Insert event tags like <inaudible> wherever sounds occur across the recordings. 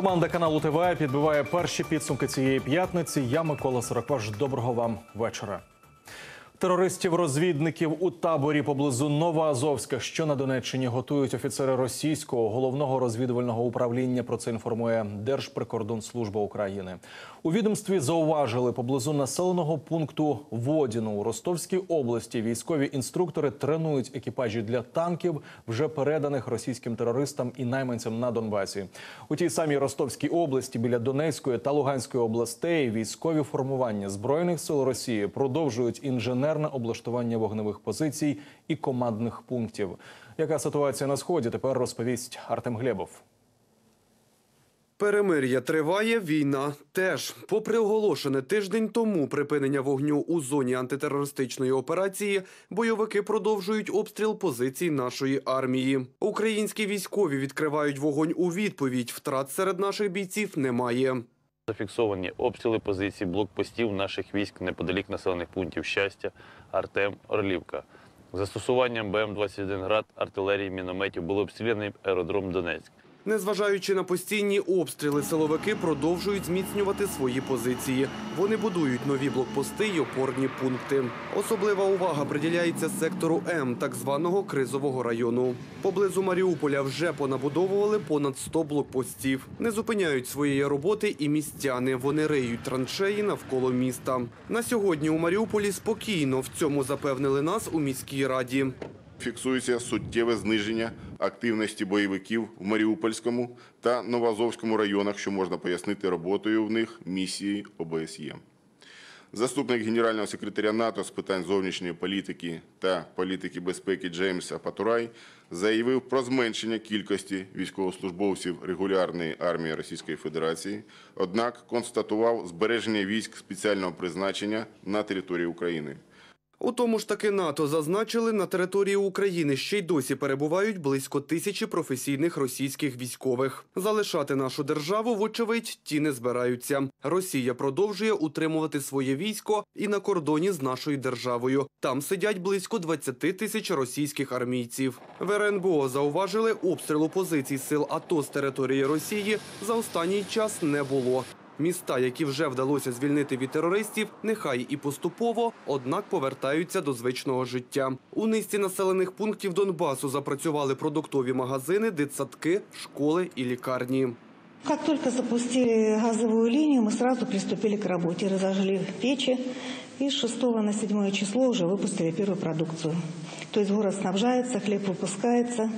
Команда каналу ТВ підбиває перші підсумки цієї п'ятниці. Я Микола Сорокваш. Доброго вам вечора. Терористів-розвідників у таборі поблизу Новоазовська, що на Донеччині готують офіцери російського головного розвідувального управління. Про це інформує Держприкордонслужба України. У відомстві зауважили поблизу населеного пункту Водіно у Ростовській області. Військові інструктори тренують екіпажі для танків, вже переданих російським терористам і найманцям на Донбасі. У тій самій Ростовській області біля Донецької та Луганської областей військові формування збройних сил Росії продовжують інженерне облаштування вогневих позицій і командних пунктів. Яка ситуація на сході? Тепер розповість Артем Глебов. Перемир'я триває, війна теж. Попри оголошене тиждень тому припинення вогню у зоні антитерористичної операції, бойовики продовжують обстріл позицій нашої армії. Українські військові відкривають вогонь у відповідь. Втрат серед наших бійців немає. Зафіксовані обстріли позицій блокпостів наших військ неподалік населених пунктів щастя, Артем, Орлівка. Застосуванням БМ-21 град, артилерії, мінометів було обстріляний аеродром Донецьк. Незважаючи на постійні обстріли, силовики продовжують зміцнювати свої позиції. Вони будують нові блокпости й опорні пункти. Особлива увага приділяється сектору М, так званого кризового району. Поблизу Маріуполя вже понабудовували понад 100 блокпостів. Не зупиняють своєї роботи і містяни. Вони риють траншеї навколо міста. На сьогодні у Маріуполі спокійно. В цьому запевнили нас у міській раді. Фіксується суттєве зниження активності бойовиків в Маріупольському та Новоазовському районах, що можна пояснити роботою в них місії ОБСЄ. Заступник генерального секретаря НАТО з питань зовнішньої політики та політики безпеки Джеймс Апатурай заявив про зменшення кількості військовослужбовців регулярної армії Російської Федерації, однак констатував збереження військ спеціального призначення на території України. У тому ж таки НАТО зазначили, на території України ще й досі перебувають близько тисячі професійних російських військових. Залишати нашу державу, вочевидь, ті не збираються. Росія продовжує утримувати своє військо і на кордоні з нашою державою. Там сидять близько 20 тисяч російських армійців. В РНБО зауважили, обстрілу позицій сил АТО з території Росії за останній час не було. Міста, які вже вдалося звільнити від терористів, нехай і поступово, однак повертаються до звичного життя. У низці населених пунктів Донбасу запрацювали продуктові магазини, дитсадки, школи і лікарні. Как только запустили газовую линию, мы сразу приступили к работе, разожгли печи и с 6 на 7 число уже выпустили первую продукцию. То есть город снабжается, хлеб выпускается,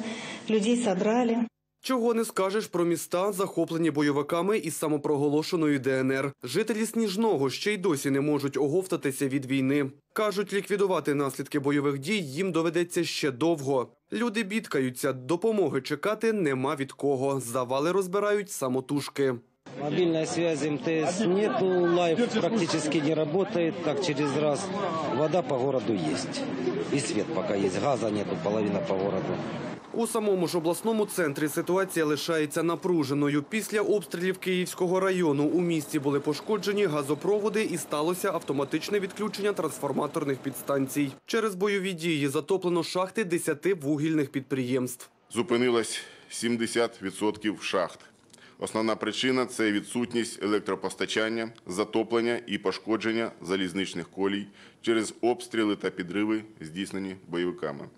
людей собрали. Чого не скажеш про міста, захоплені бойовиками із самопроголошеною ДНР. Жителі Сніжного ще й досі не можуть оговтатися від війни. Кажуть, ліквідувати наслідки бойових дій їм доведеться ще довго. Люди бідкаються, допомоги чекати нема від кого. Завали розбирають самотужки. Мобильной связи МТС нету, лайф практически не работает, так через раз. Вода по городу есть. И свет пока есть, газа нету, половина по городу. У самому ж обласному центрі ситуація лишається напруженою. Після обстрілів Київського району у місті були пошкоджені газопроводи і сталося автоматичне відключення трансформаторних підстанцій. Через бойові дії затоплено шахти 10 вугільних підприємств. Зупинилось 70% шахт. Основна причина це відсутність електропостачання, затоплення і пошкодження залізничних колій через обстріли та підриви, здійснені бойовиками.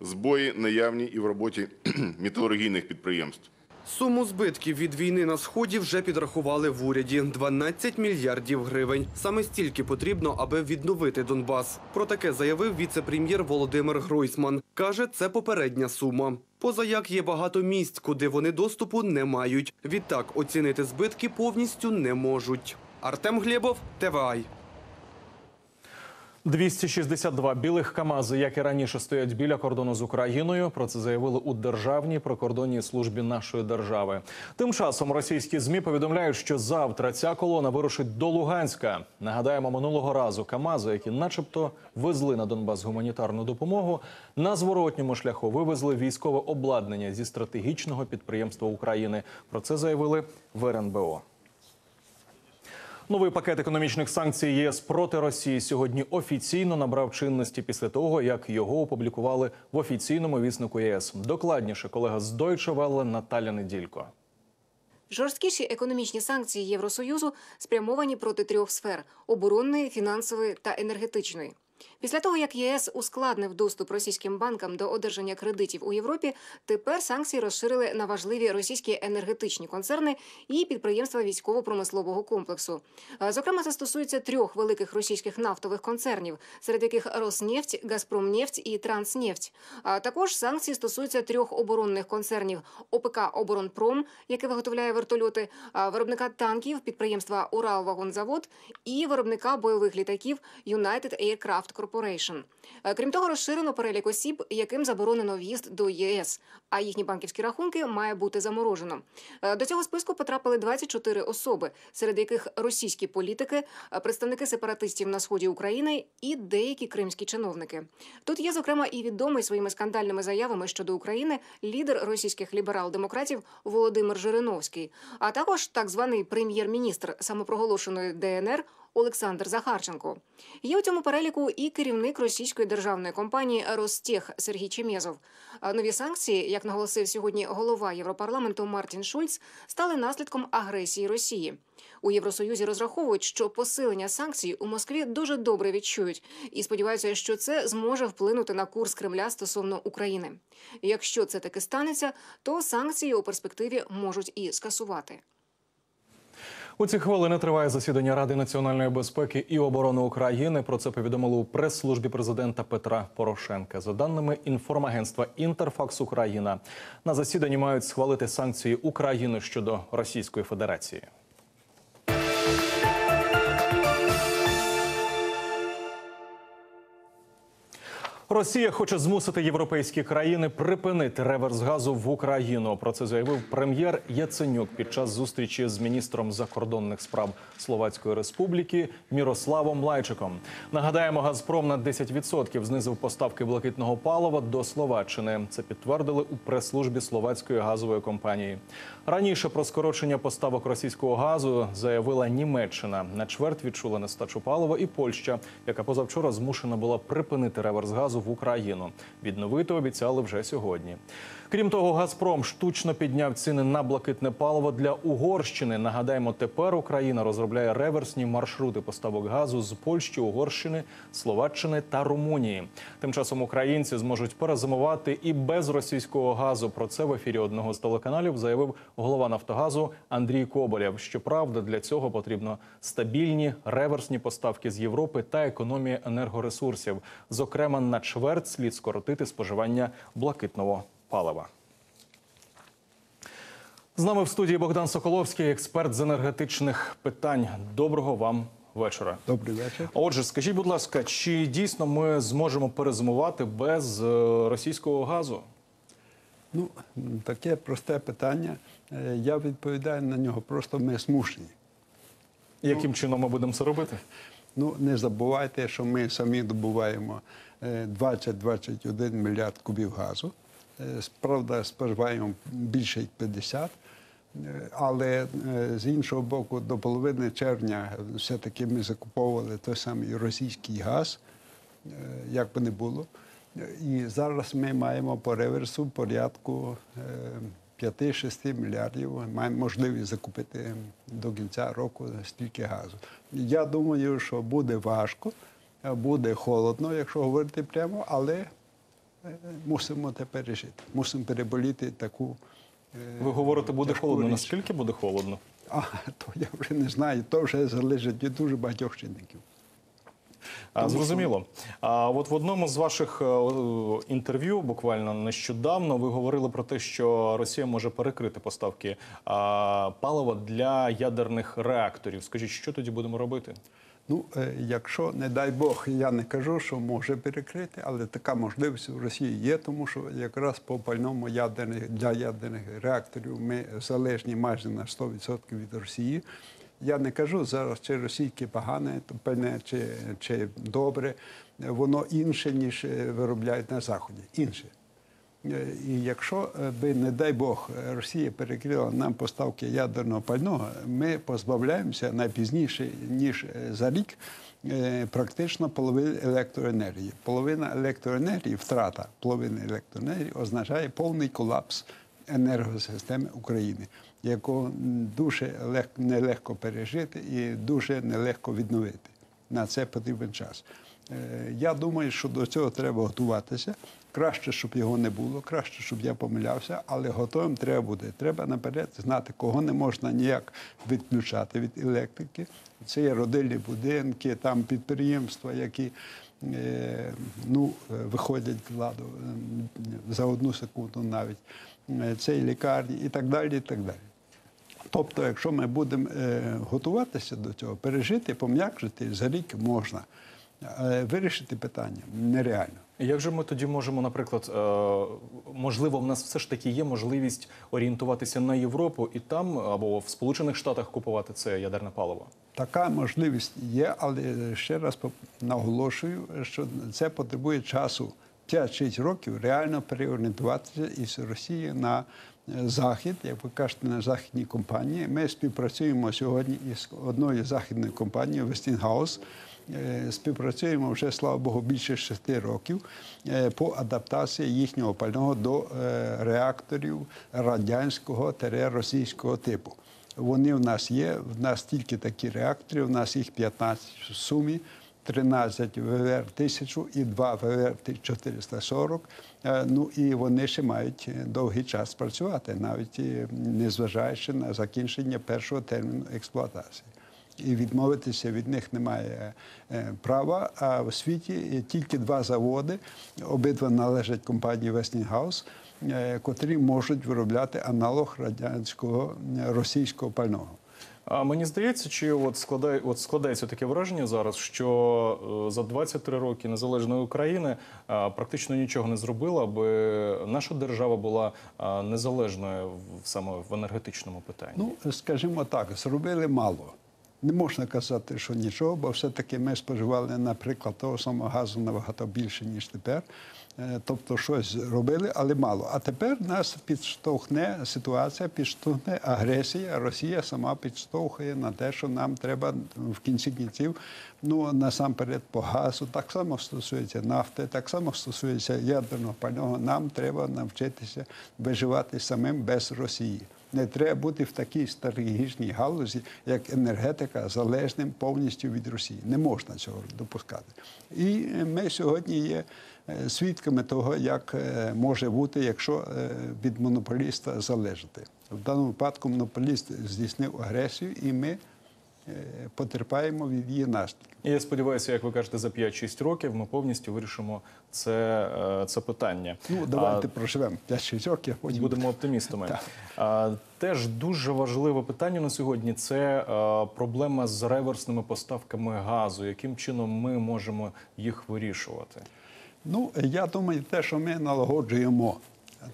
Збої наявні і в роботі <clears throat> металургійних підприємств. Суму збитків від війни на сході вже підрахували в уряді 12 мільярдів гривень. Саме стільки потрібно, аби відновити Донбас. Про таке заявив віце-прем'єр Володимир Гройсман. каже, це попередня сума. Позаяк є багато місць, куди вони доступу не мають. Відтак оцінити збитки повністю не можуть. Артем Глєбов, ТВАЙ. 262 білих КАМАЗи, як і раніше, стоять біля кордону з Україною. Про це заявили у Державній прикордонній службі нашої держави. Тим часом російські змі повідомляють, що завтра ця колона вирушить до Луганська. Нагадаємо, минулого разу КАМАЗи, які, начебто, везли на Донбас гуманітарну допомогу, на зворотньому шляху вивезли військове обладнання зі стратегічного підприємства України. Про це заявили в РНБО. Новий пакет економічних санкцій ЄС проти Росії сьогодні офіційно набрав чинності після того, як його опублікували в офіційному віснику ЄС. Докладніше колега з Deutsche Welle Наталя Неділько. Жорсткіші економічні санкції Євросоюзу спрямовані проти трьох сфер: оборонної, фінансової та енергетичної. Після того, як єС ускладнив доступ російським банкам до одержання кредитів у Європі, тепер санкції розширили на важливі російські енергетичні концерни і підприємства військово-промислового комплексу. Е, Зокрема, це стосується трьох великих російських нафтових концернів, серед яких Роснефть, Газпромнефть і Транснефть. А також санкції стосуються трьох оборонних концернів ОПК Оборонпром, яке виготовляє вертольоти, виробника танків, підприємства Уралвагонзавод і виробника бойових літаків United Aircraft Corporation. Е, Крім того, розширено перелік осіб, яким заборонено в'їзд до ЄС, а їхні банківські рахунки має бути заморожено. Е, До цього списку потрапили 24 особи, серед яких російські політики, е, представники сепаратистів на сході України і деякі кримські чиновники. Тут є зокрема і відомий своїми скандальними заявами щодо України лідер російських ліберал-демократів Володимир Жириновський, а також так званий прем'єр-міністр самопроголошеної ДНР. Олександр Захарченко є у цьому переліку і керівник російської державної компанії Ростех Сергій Чемєзов. Нові санкції, як наголосив сьогодні голова Європарламенту Мартін Шульц, стали наслідком агресії Росії. У Євросоюзі розраховують, що посилення санкцій у Москві дуже добре відчують і сподіваються, що це зможе вплинути на курс Кремля стосовно України. Якщо це таки станеться, то санкції у перспективі можуть і скасувати. У ці хвилини триває засідання Ради національної безпеки і оборони України. Про це повідомили у прес-службі президента Петра Порошенка. За даними інформагентства Інтерфакс Україна, на засіданні мають схвалити санкції України щодо Російської Федерації. Росія хоче змусити європейські країни припинити реверс газу в Україну. Про це заявив прем'єр Яценюк під час зустрічі з міністром закордонних справ Словацької Республіки Мірославом Лайчиком. Нагадаємо, Газпром на 10% знизив поставки блакитного палива до Словаччини. Це підтвердили у прес-службі словацької газової компанії. Раніше про скорочення поставок російського газу заявила Німеччина. На чверть відчула нестачу палива і Польща, яка позавчора змушена була припинити реверс газу в Україну. Відновити обіцяли вже сьогодні. Крім того, Газпром штучно підняв ціни на блакитне паливо для Угорщини. Нагадаємо, тепер Україна розробляє реверсні маршрути поставок газу з Польщі, Угорщини, Словаччини та Румунії. Тим часом українці зможуть перезимувати і без російського газу. Про це в ефірі одного з телеканалів заявив голова Нафтогазу Андрій Коболєв. Щоправда, для цього потрібно стабільні реверсні поставки з Європи та економія енергоресурсів. Зокрема, на чверть слід скоротити споживання блакитного палива. З нами в студії Богдан Соколовський, експерт з енергетичних питань. Доброго вам вечора. Добрий вечір. Отже, скажіть, будь ласка, чи дійсно ми зможемо перезимувати без е, російського газу? Ну, таке просте питання. Е, Я відповідаю на нього. Просто ми змушені. Яким чином ми будемо це робити? Ну, не забувайте, що ми самі добуваємо е, 20-21 мільярд кубів газу. Е, Правда, споживаємо більше 50. Е, Але е, з іншого боку, до половини червня все-таки ми закуповували той самий російський газ, як би не було. І зараз ми маємо по реверсу порядку е, 5-6 мільярдів. Маємо можливість закупити до кінця року стільки газу. Я думаю, що буде важко, буде холодно, якщо говорити прямо, але мусимо це пережити. Мусимо переболіти таку. е, Ви говорите, буде холодно. річ. Наскільки буде холодно? А то я вже не знаю. То вже залежить від дуже багатьох чинників. А, зрозуміло. А от в одному з ваших е, інтерв'ю, буквально нещодавно, ви говорили про те, що Росія може перекрити поставки палива для ядерних реакторів. Скажіть, що тоді будемо робити? Ну, е, якщо, не дай Бог, я не кажу, що може перекрити, але така можливість у Росії є, тому що якраз по пальному ядерних, для ядерних реакторів ми залежні майже на 100% від Росії. Я не кажу зараз, чи російське погане, пальне, чи, чи добре. Воно інше, ніж е, виробляють на Заході. Інше. Е, І якщо е, би, не дай Бог, Росія перекрила нам поставки ядерного пального, ми позбавляємося найпізніше, ніж е, за рік, практично половини електроенергії. Половина електроенергії, втрата половини електроенергії означає повний колапс енергосистеми України. якого дуже лег, нелегко пережити і дуже нелегко відновити. На це потрібен час. Я думаю, що до цього треба готуватися. Краще, щоб його не було, краще, щоб я помилявся, але готовим треба бути. Треба наперед знати, кого не можна ніяк відключати від електрики. Це є родильні будинки, там підприємства, які е, ну, е, виходять ладу е, за одну секунду навіть. Це і лікарні і так далі. і так далі. Тобто, якщо ми будемо готуватися до цього, пережити, пом'якшити, за рік можна. Вирішити питання нереально. Як же ми тоді можемо, наприклад, е, можливо, в нас все ж таки є можливість орієнтуватися на Європу і там або в Сполучених Штатах купувати це ядерне паливо? Така можливість є, але ще раз наголошую, що це потребує часу 5-6 років реально переорієнтуватися із Росії на е, захід, як ви кажете, на західні компанії. Ми співпрацюємо сьогодні із одною західною компанією Westinghouse. Е, Співпрацюємо вже, слава Богу, більше шести років е, по адаптації їхнього пального до е, реакторів радянського російського типу. Вони в нас є. В нас тільки такі реактори. У нас їх 15 в сумі. 13 ВВР 1000 і 2 ВВР 440. Е, Ну і вони ще мають довгий час працювати, навіть незважаючи на закінчення першого терміну експлуатації. І відмовитися від них немає е, права. А в світі є тільки два заводи, обидва належать компанії Westinghouse, е, котрі можуть виробляти аналог радянського е, російського пального. А мені здається, чи от складає, от складається таке враження зараз, що е, за 23 роки незалежної України е, практично нічого не зробила, аби наша держава була е, незалежною саме в енергетичному питанні. Ну, скажімо так, зробили мало. Не можна казати, що нічого, бо все-таки ми споживали, наприклад, того самого газу набагато більше, ніж тепер. Е, Тобто щось робили, але мало. А тепер нас підштовхне ситуація, підштовхне агресія. Росія сама підштовхує на те, що нам треба в кінці кінців, ну насамперед по газу. Так само стосується нафти, так само стосується ядерного пального. Нам треба навчитися виживати самим без Росії. Не треба бути в такій стратегічній галузі, як енергетика, залежним повністю від Росії. Не можна цього допускати. І е, ми сьогодні є е, свідками того, як е, може бути, якщо від монополіста залежати. В даному випадку монополіст здійснив агресію, і ми потерпаємо від її наслідків. І я сподіваюся, як ви кажете, за 5-6 років ми повністю вирішимо це, е, це питання. Ну, давайте проживемо 5-6 років, потім Будемо оптимістами. А, теж дуже важливе питання на сьогодні це е, проблема з реверсними поставками газу. Яким чином ми можемо їх вирішувати? Ну, я думаю, те, що ми налагоджуємо,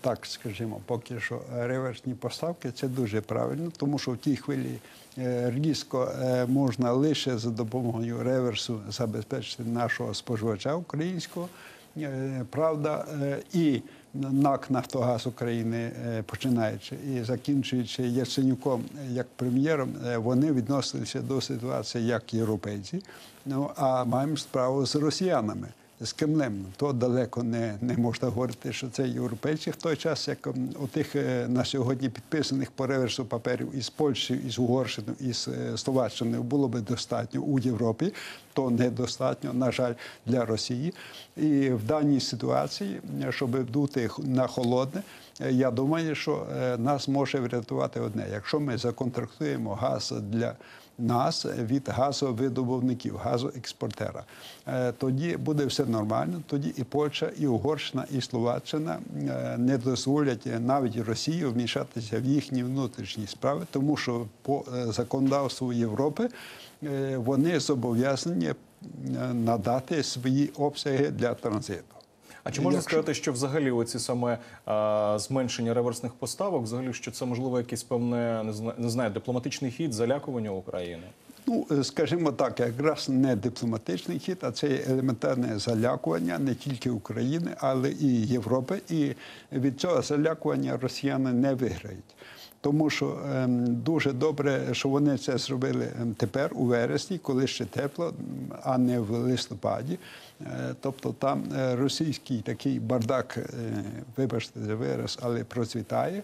так скажімо, поки що реверсні поставки, це дуже правильно, тому що в тій хвилі е, різко е, можна лише за допомогою реверсу забезпечити нашого споживача українського. Е, Правда, е, і НАК Нафтогаз України, е, починаючи і закінчуючи Яценюком як прем'єром, е, вони відносилися до ситуації як європейці. Ну а маємо справу з росіянами з Кремлем. То далеко не, не можна говорити, що це європейці. В той час, як у тих е, на сьогодні підписаних по реверсу паперів із Польщі, із Угорщини, із е, Словаччини було би достатньо у Європі, то недостатньо, на жаль, для Росії. І в даній ситуації, щоб вдути на холодне, е, я думаю, що нас може врятувати одне. Якщо ми законтрактуємо газ для нас від газовидобувників, газоекспортера. Е, Тоді буде все нормально. Тоді і Польща, і Угорщина, і Словаччина е, не дозволять е, навіть Росії вмішатися в їхні внутрішні справи, тому що по е, законодавству Європи е, вони зобов'язані е, надати свої обсяги для транзиту. А чи можна Якщо- сказати, що взагалі оці саме а, зменшення реверсних поставок, взагалі, що це можливо якийсь певне не знаю, дипломатичний хід залякування України? Ну, е, скажімо так, якраз не дипломатичний хід, а це елементарне залякування не тільки України, але і Європи. І від цього залякування росіяни не виграють. Тому що ем, дуже добре, що вони це зробили ем, тепер у вересні, коли ще тепло, а не в листопаді. Е, тобто там е, російський такий бардак, е, вибачте за вираз, але процвітає.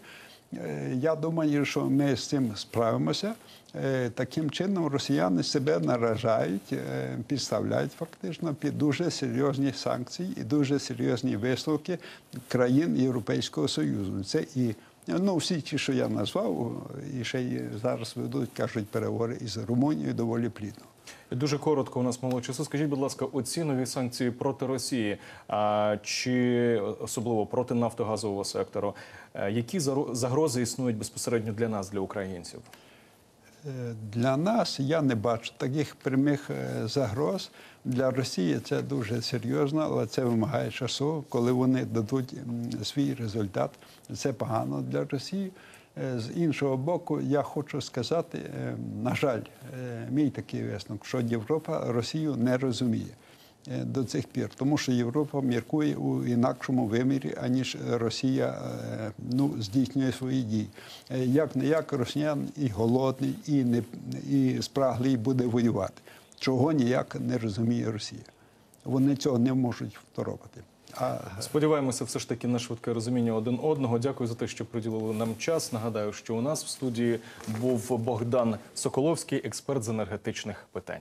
Я думаю, що ми з цим справимося. Таким чином росіяни себе наражають, підставляють фактично під дуже серйозні санкції і дуже серйозні висновки країн Європейського Союзу. Це і ну, всі ті, що я назвав, і ще й зараз ведуть, кажуть, переговори із Румунією доволі плідно. Дуже коротко у нас мало часу. Скажіть, будь ласка, оці нові санкції проти Росії, а, чи особливо проти нафтогазового сектору, е, які загрози існують безпосередньо для нас, для українців? Е, Для нас я не бачу таких прямих е, загроз. Для Росії це дуже серйозно, але це вимагає часу. Коли вони дадуть свій результат, це погано для Росії. Е, З іншого боку, я хочу сказати, на жаль, мій такий висновок, що Європа Росію не розуміє до цих пір, тому що Європа міркує у інакшому вимірі, аніж Росія е, ну, здійснює свої дії. Е, Як не як росіян і голодний, і не і спраглий буде воювати. Чого ніяк не розуміє Росія. Вони цього не можуть второпати. А Сподіваємося, все ж таки на швидке розуміння один одного. Дякую за те, що приділили нам час. Нагадаю, що у нас в студії був Богдан Соколовський, експерт з енергетичних питань.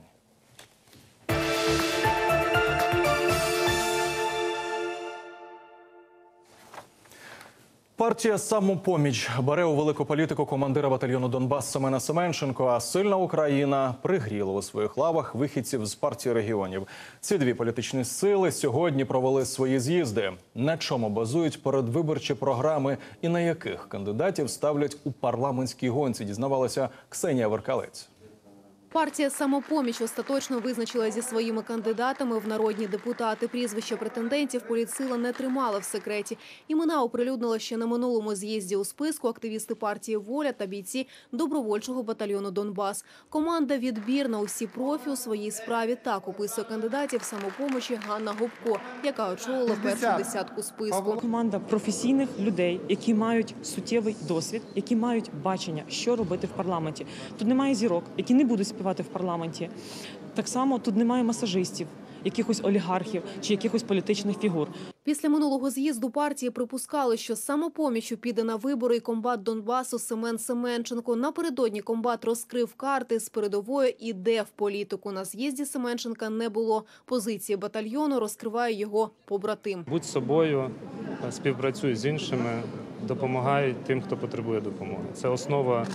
Партія самопоміч бере у велику політику командира батальйону Донбас Семена Семенченко. А сильна Україна пригріла у своїх лавах вихідців з партії регіонів. Ці дві політичні сили сьогодні провели свої з'їзди. На чому базують передвиборчі програми і на яких кандидатів ставлять у парламентській гонці? Дізнавалася Ксенія Веркалець. Партія «Самопоміч» остаточно визначила зі своїми кандидатами в народні депутати. Прізвища претендентів політсила не тримала в секреті. Імена оприлюднила ще на минулому з'їзді у списку активісти партії «Воля» та бійці добровольчого батальйону «Донбас». Команда відбірна усі профі у своїй справі так описує кандидатів «Самопомочі» Ганна Гопко, яка очолила першу десятку списку. Команда професійних людей, які мають суттєвий досвід, які мають бачення, що робити в парламенті. Тут немає зірок, які не будуть співати в парламенті. Так само тут немає масажистів, якихось олігархів чи якихось політичних фігур. Після минулого з'їзду партії припускали, що самопомічю піде на вибори і комбат Донбасу Семен Семенченко. Напередодні комбат розкрив карти з передовою і де в політику. На з'їзді Семенченка не було. Позиції батальйону розкриває його побратим. Будь собою, е, співпрацюй з іншими, допомагай тим, хто потребує допомоги. Це основа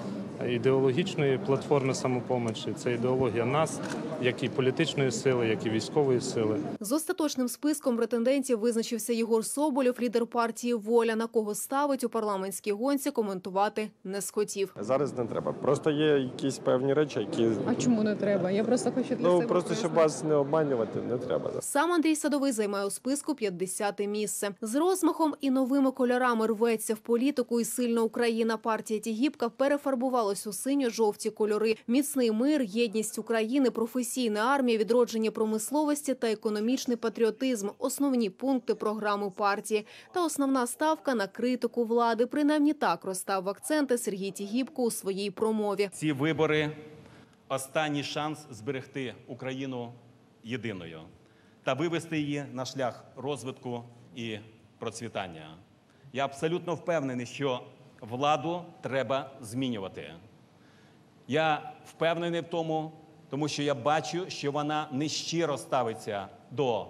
ідеологічної платформи самопомочі. Це ідеологія нас, як і політичної сили, як і військової сили. З остаточним списком претендентів визначився Єгор Соболєв, лідер партії «Воля», на кого ставить у парламентській гонці, коментувати не схотів. Зараз не треба. Просто є якісь певні речі, які А чому не треба? Я просто хочу для ну себе просто щоб вас не обманювати, не треба. Сам Андрій Садовий займає у списку 50-те місце. З розмахом і новими кольорами рветься в політику і сильна Україна. Партія Тігіпка перефарбувалась у синьо-жовті кольори. Міцний мир, єдність України, професійна армія, відродження промисловості та економічний патріотизм – основні пункти програми партії. Та основна ставка на критику влади. Принаймні так розстав акценти Сергій Тігіпко у своїй промові. Ці вибори останній шанс зберегти Україну єдиною та вивести її на шлях розвитку і процвітання. Я абсолютно впевнений, що владу треба змінювати. Я впевнений в тому, тому що я бачу, що вона нещиро ставиться до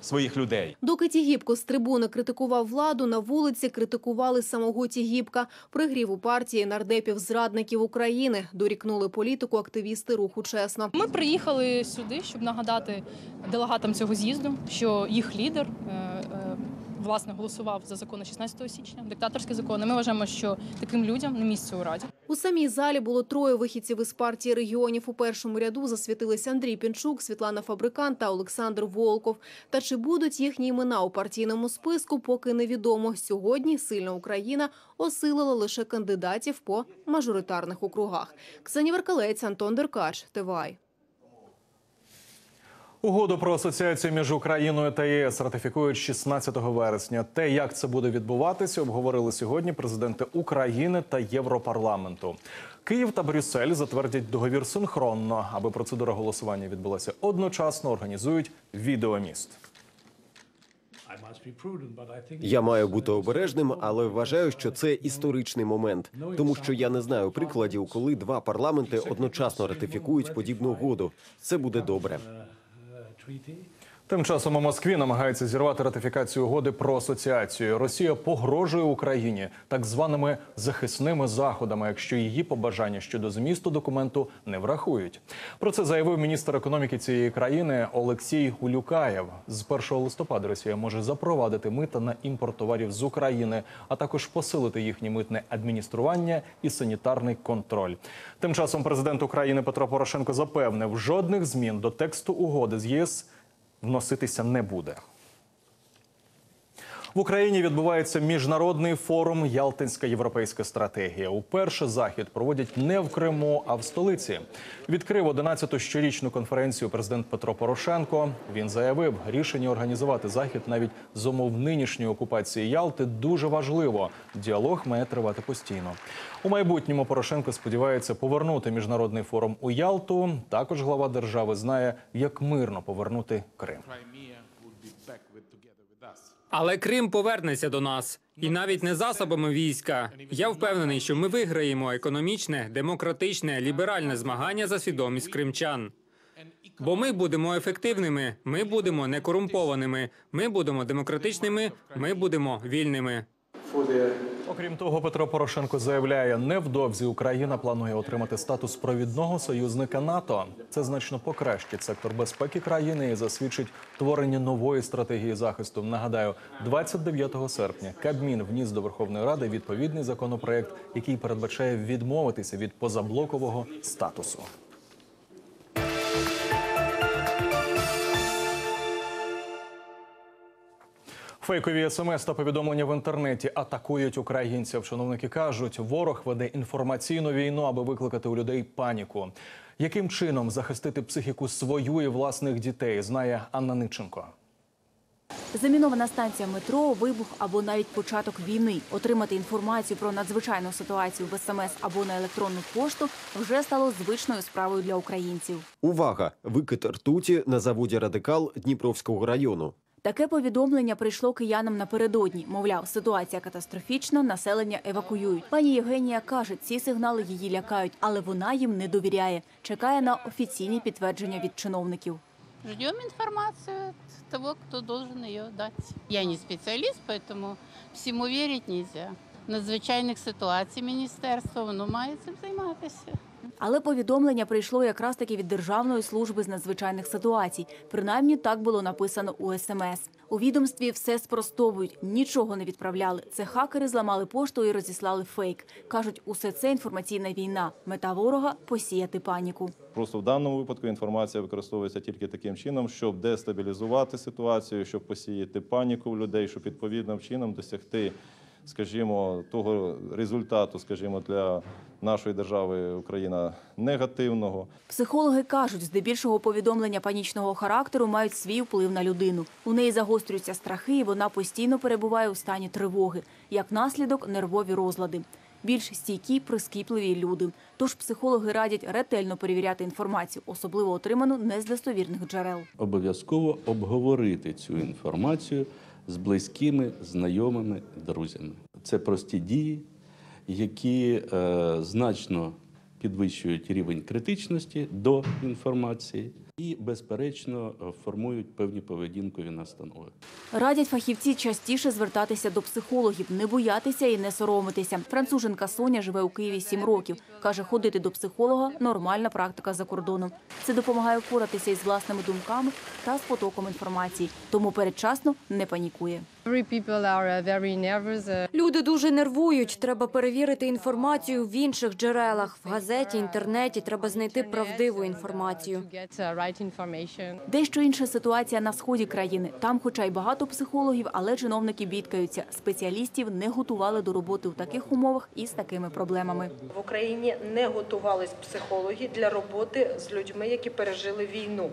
своїх людей. Доки Тігіпко з трибуни критикував владу, на вулиці критикували самого Тігіпка. Пригрів у партії нардепів зрадників України. Дорікнули політику активісти руху чесно. Ми приїхали сюди, щоб нагадати делегатам цього з'їзду, що їх лідер е, е, власне голосував за закони 16 січня, диктаторські закони. Ми вважаємо, що таким людям не місце у раді. У самій залі було троє вихідців із партії регіонів. У першому ряду засвітилися Андрій Пінчук, Світлана Фабрикан та Олександр Волков. Та чи будуть їхні імена у партійному списку, поки невідомо. Сьогодні сильна Україна осилила лише кандидатів по мажоритарних округах. Ксенія Веркалець, Антон Деркач, ТВАЙ. Угоду про асоціацію між Україною та ЄС ратифікують 16 вересня. Те, як це буде відбуватися, обговорили сьогодні президенти України та Європарламенту. Київ та Брюссель затвердять договір синхронно, аби процедура голосування відбулася одночасно. Організують відеоміст. Я маю бути обережним, але вважаю, що це історичний момент, тому що я не знаю прикладів, коли два парламенти одночасно ратифікують подібну угоду. Це буде добре. gratuité Тим часом у Москві намагаються зірвати ратифікацію угоди про асоціацію. Росія погрожує Україні так званими захисними заходами, якщо її побажання щодо змісту документу не врахують. Про це заявив міністр економіки цієї країни Олексій Улюкаєв. З 1 листопада Росія може запровадити мита на імпорт товарів з України, а також посилити їхнє митне адміністрування і санітарний контроль. Тим часом президент України Петро Порошенко запевнив, жодних змін до тексту угоди з ЄС вноситися не буде. В Україні відбувається міжнародний форум Ялтинська європейська стратегія. Уперше захід проводять не в Криму, а в столиці. Відкрив 11-ту щорічну конференцію президент Петро Порошенко. Він заявив, рішення організувати захід навіть з умов нинішньої окупації Ялти дуже важливо. Діалог має тривати постійно. У майбутньому Порошенко сподівається повернути міжнародний форум у Ялту. Також глава держави знає, як мирно повернути Крим. Але Крим повернеться до нас, і навіть не засобами війська. Я впевнений, що ми виграємо економічне, демократичне, ліберальне змагання за свідомість кримчан. Бо ми будемо ефективними, ми будемо некорумпованими, ми будемо демократичними, ми будемо вільними. Окрім того, Петро Порошенко заявляє, невдовзі Україна планує отримати статус провідного союзника НАТО. Це значно покращить сектор безпеки країни і засвідчить творення нової стратегії захисту. Нагадаю, 29 серпня Кабмін вніс до Верховної Ради відповідний законопроект, який передбачає відмовитися від позаблокового статусу. Фейкові смс та повідомлення в інтернеті атакують українців. Чиновники кажуть, ворог веде інформаційну війну, аби викликати у людей паніку. Яким чином захистити психіку свою і власних дітей, знає Анна Ниченко. Замінована станція метро, вибух або навіть початок війни. Отримати інформацію про надзвичайну ситуацію в СМС або на електронну пошту вже стало звичною справою для українців. Увага! Викид ртуті на заводі Радикал Дніпровського району. Таке повідомлення прийшло киянам напередодні. Мовляв, ситуація катастрофічна, населення евакуюють. Пані Євгенія каже, ці сигнали її лякають, але вона їм не довіряє. Чекає на офіційні підтвердження від чиновників. Ждем информацию того, кто должен ее дать. Я не специалист, поэтому всему верить нельзя. Надзвичайних ситуацій міністерство воно має цим займатися. Але повідомлення прийшло якраз таки від Державної служби з надзвичайних ситуацій. Принаймні так було написано у СМС. У відомстві все спростовують, нічого не відправляли. Це хакери зламали пошту і розіслали фейк. кажуть, усе це інформаційна війна. Мета ворога посіяти паніку. Просто в даному випадку інформація використовується тільки таким чином, щоб дестабілізувати ситуацію, щоб посіяти паніку в людей, щоб відповідним чином досягти, скажімо, того результату, скажімо, для нашої держави Україна негативного. Психологи кажуть, здебільшого повідомлення панічного характеру мають свій вплив на людину. У неї загострюються страхи, і вона постійно перебуває у стані тривоги. Як наслідок нервові розлади. Більш стійкі, прискіпливі люди. Тож психологи радять ретельно перевіряти інформацію, особливо отриману не з достовірних джерел. Обов'язково обговорити цю інформацію з близькими, знайомими, друзями. Це прості дії, які е, значно підвищують рівень критичності до інформації і, безперечно, формують певні поведінкові настанови. Радять фахівці частіше звертатися до психологів, не боятися і не соромитися. Француженка Соня живе у Києві сім років. Каже, ходити до психолога нормальна практика за кордоном. Це допомагає впоратися із власними думками та з потоком інформації. Тому передчасно не панікує. Люди дуже нервують. Треба перевірити інформацію в інших джерелах. В газеті, інтернеті треба знайти правдиву інформацію. Дещо інша ситуація на сході країни. Там, хоча й багато психологів, але чиновники бідкаються. Спеціалістів не готували до роботи у таких умовах і з такими проблемами. В Україні не готувались психологи для роботи з людьми, які пережили війну.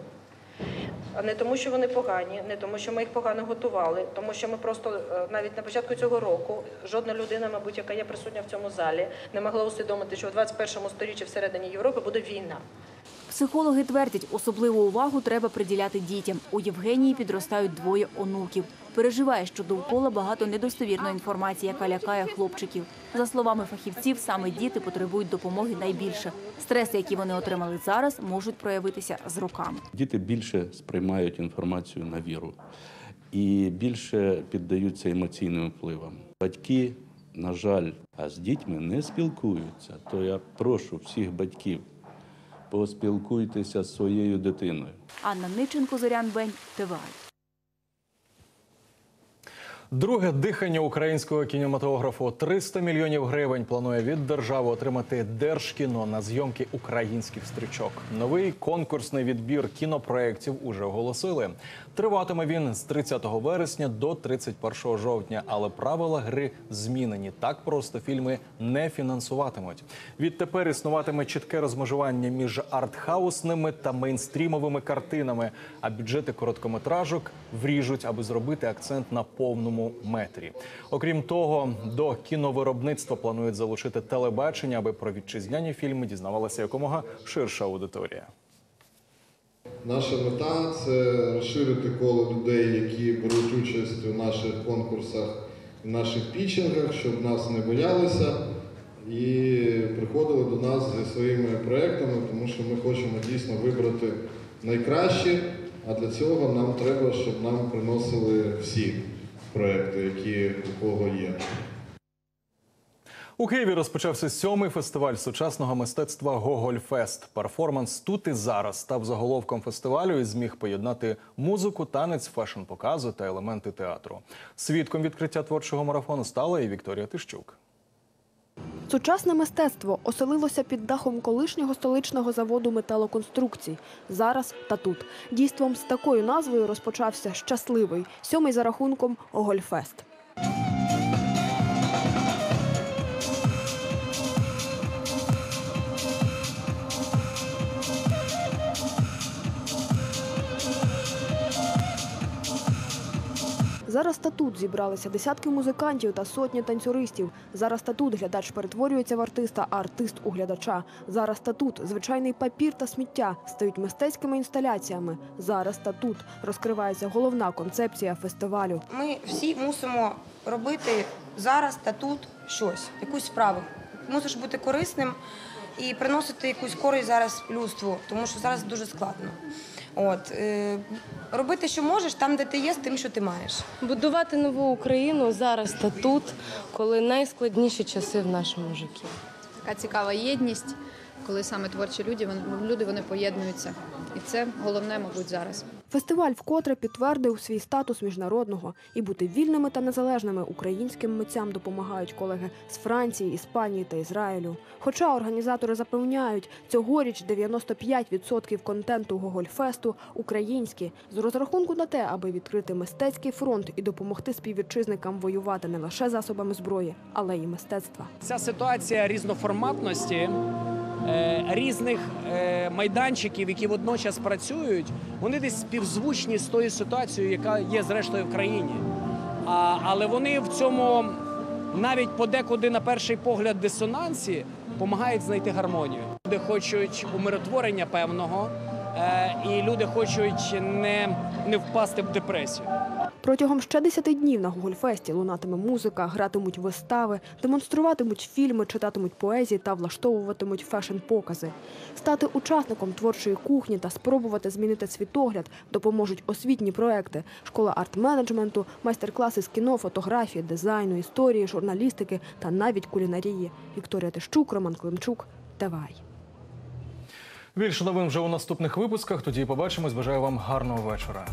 А не тому, що вони погані, не тому, що ми їх погано готували, тому що ми просто е, навіть на початку цього року жодна людина, мабуть, яка є присутня в цьому залі, не могла усвідомити, що в 21 сторіччі всередині Європи буде війна. Психологи твердять, особливу увагу треба приділяти дітям. У Євгенії підростають двоє онуків. Переживає, що довкола багато недостовірної інформації, яка лякає хлопчиків. За словами фахівців, саме діти потребують допомоги найбільше. Стреси, які вони отримали зараз, можуть проявитися з роками. Діти більше сприймають інформацію на віру і більше піддаються емоційним впливам. Батьки, на жаль, а з дітьми не спілкуються. То я прошу всіх батьків, поспілкуйтеся з своєю дитиною. Анна Ниченко, Зорян Бень, ТВА. Друге дихання українського кінематографу 300 мільйонів гривень планує від держави отримати Держкіно на зйомки українських стрічок. Новий конкурсний відбір кінопроєктів уже оголосили. Триватиме він з 30 вересня до 31 жовтня, але правила гри змінені. Так просто фільми не фінансуватимуть. Відтепер існуватиме чітке розмежування між артхаусними та мейнстрімовими картинами, а бюджети короткометражок вріжуть, аби зробити акцент на повному метрі. Окрім того, до кіновиробництва планують залучити телебачення, аби про вітчизняні фільми дізнавалася якомога ширша аудиторія. Наша мета це розширити коло людей, які беруть участь у наших конкурсах, в наших пітчингах, щоб нас не боялися і приходили до нас зі своїми проектами, тому що ми хочемо дійсно вибрати найкраще, а для цього нам треба, щоб нам приносили всі проекти, які у кого є. У Києві розпочався сьомий фестиваль сучасного мистецтва Гогольфест. Перформанс тут і зараз став заголовком фестивалю і зміг поєднати музику, танець, фешн показу та елементи театру. Свідком відкриття творчого марафону стала і Вікторія Тищук. Сучасне мистецтво оселилося під дахом колишнього столичного заводу металоконструкцій. Зараз та тут. Дійством з такою назвою розпочався щасливий сьомий за рахунком Огольфест. Зараз та тут зібралися десятки музикантів та сотні танцюристів. Зараз та тут глядач перетворюється в артиста, а артист у глядача. Зараз та тут звичайний папір та сміття стають мистецькими інсталяціями. Зараз та тут розкривається головна концепція фестивалю. Ми всі мусимо робити зараз та тут щось, якусь справу. Мусиш бути корисним і приносити якусь користь зараз людству, тому що зараз дуже складно. От е, робити, що можеш, там, де ти є, з тим, що ти маєш. Будувати нову Україну зараз та тут, коли найскладніші часи в нашому житті. Така цікава єдність, коли саме творчі люди, вони- люди вони поєднуються. І це головне, мабуть, зараз. Фестиваль вкотре підтвердив свій статус міжнародного і бути вільними та незалежними українським митцям допомагають колеги з Франції, Іспанії та Ізраїлю. Хоча організатори запевняють, цьогоріч 95% контенту Гогольфесту українські з розрахунку на те, аби відкрити мистецький фронт і допомогти співвітчизникам воювати не лише засобами зброї, але й мистецтва. Ця ситуація різноформатності різних е, майданчиків, які водночас працюють, вони десь співзвучні з тою ситуацією, яка є зрештою в країні. Але вони в цьому навіть подекуди на перший погляд дисонансі допомагають знайти гармонію. Люди хочуть умиротворення певного, е, і люди хочуть не, не впасти в депресію. Протягом ще 10 днів на Гогольфесті лунатиме музика, гратимуть вистави, демонструватимуть фільми, читатимуть поезії та влаштовуватимуть фешн-покази. Стати учасником творчої кухні та спробувати змінити світогляд допоможуть освітні проекти, школа арт-менеджменту, майстер-класи з кіно, фотографії, дизайну, історії, журналістики та навіть кулінарії. Вікторія Тищук, Роман Климчук, Тевай. Більше новин вже у наступних випусках. Тоді побачимось. Бажаю вам гарного вечора.